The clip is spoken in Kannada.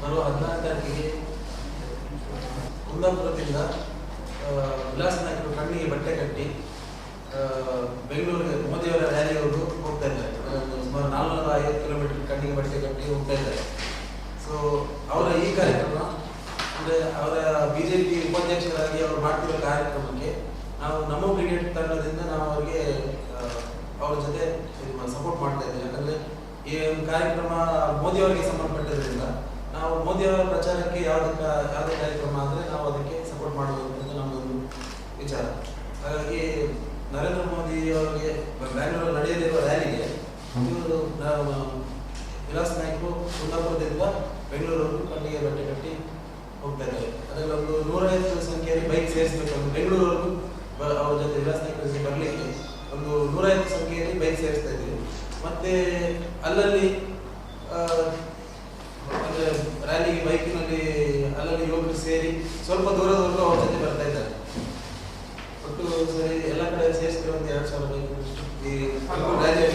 ಬರುವ ಹದಿನಾರು ತಾರೀಕಿಗೆ ಕುಂದಾಪುರದಿಂದ ಆ, ವಿಲಾಸ್ ನಾಯಕರು ಕಣ್ಣಿಗೆ ಬಟ್ಟೆ ಕಟ್ಟಿ ಬೆಂಗಳೂರಿಗೆ ಮೋದಿಯವರ ರ್ಯಾಲಿಯವರು ಹೋಗ್ತಾ ಇದ್ದಾರೆ. ಸುಮಾರು ನಾಲ್ನೂರ ಐವತ್ತು ಕಿಲೋಮೀಟರ್ ಕಣ್ಣಿಗೆ ಬಟ್ಟೆ ಕಟ್ಟಿ ಹೋಗ್ತಾ ಇದ್ದಾರೆ ಸೊ ಅವರ ಈ ಕಾರ್ಯಕ್ರಮ ಅಂದರೆ ಅವರ ಬಿಜೆಪಿ ಉಪಾಧ್ಯಕ್ಷರಾಗಿ ಅವರು ಮಾಡ್ತಿರೋ ಕಾರ್ಯಕ್ರಮಕ್ಕೆ ನಾವು ನಮ್ಮ ಬ್ರಿಗೇಡ್ ತಂಡದಿಂದ ನಾವು ಅವರಿಗೆ ಅವ್ರ ಜೊತೆ ಸಪೋರ್ಟ್ ಮಾಡ್ತಾ ಇದ್ದೀವಿ. ಯಾಕಂದರೆ ಈ ಒಂದು ಕಾರ್ಯಕ್ರಮ ಮೋದಿಯವರಿಗೆ ಸಂಬಂಧಪಟ್ಟಿರೋದ್ರಿಂದ ನಾವು ಮೋದಿಯವರ ಪ್ರಚಾರಕ್ಕೆ ಯಾವುದಕ್ಕೆ, ಯಾವುದೇ ಕಾರ್ಯಕ್ರಮ ಆದರೆ ನಾವು ಅದಕ್ಕೆ ಸಪೋರ್ಟ್ ಮಾಡಬೇಕು ಅಂತ ನಮ್ಮದೊಂದು ವಿಚಾರ ಹಾಗಾಗಿ ನರೇಂದ್ರ ಮೋದಿ ಅವರಿಗೆ ಬ್ಯಾಂಗ್ಳೂರಲ್ಲಿ ನಡೆಯಲಿರುವ ರ್ಯಾಲಿಗೆ ಇವರು ವಿಲಾಸ್ ನಾಯ್ಕು ಕುಂದಾಪುರದಿಂದ ಬೆಂಗಳೂರು ಕಣ್ಣಿಗೆ ಬಟ್ಟೆ ಕಟ್ಟಿ ಹೋಗ್ತಾ ಇದ್ದಾರೆ ಅದರಲ್ಲಿ ಒಂದು ನೂರೈವತ್ತು ಸಂಖ್ಯೆಯಲ್ಲಿ ಬೈಕ್ ಸೇರಿಸಬೇಕು ಅಂತ ಬೆಂಗಳೂರವರೆಗೂ ಅವ್ರ ಜೊತೆ ಎಲ್ಲ ಸ್ನೇಹಿತರಿಗೆ ಬರಲಿಕ್ಕೆ ಒಂದು ನೂರೈವತ್ತು ಸಂಖ್ಯೆಯಲ್ಲಿ ಬೈಕ್ ಸೇರಿಸ್ತಾ ಇದ್ದೀವಿ. ಮತ್ತೆ ಅಲ್ಲಲ್ಲಿ ಆ, ಅಂದ್ರೆ ರ್ಯಾಲಿಗೆ ಬೈಕಿನಲ್ಲಿ ಅಲ್ಲಲ್ಲಿ ಯುವಕರು ಸೇರಿ ಸ್ವಲ್ಪ ದೂರದವರೆಗೂ ಅವ್ರ ಜೊತೆ ಬರ್ತಾ ಇದ್ದಾರೆ. ಒಟ್ಟು ಸರಿ ಎಲ್ಲ ಕಡೆ ಸೇರಿಸ್ತಿರುವಂತ ಎರಡು ಸಾವಿರ ಬೈಕ್ ಈ ರ್ಯಾಲಿ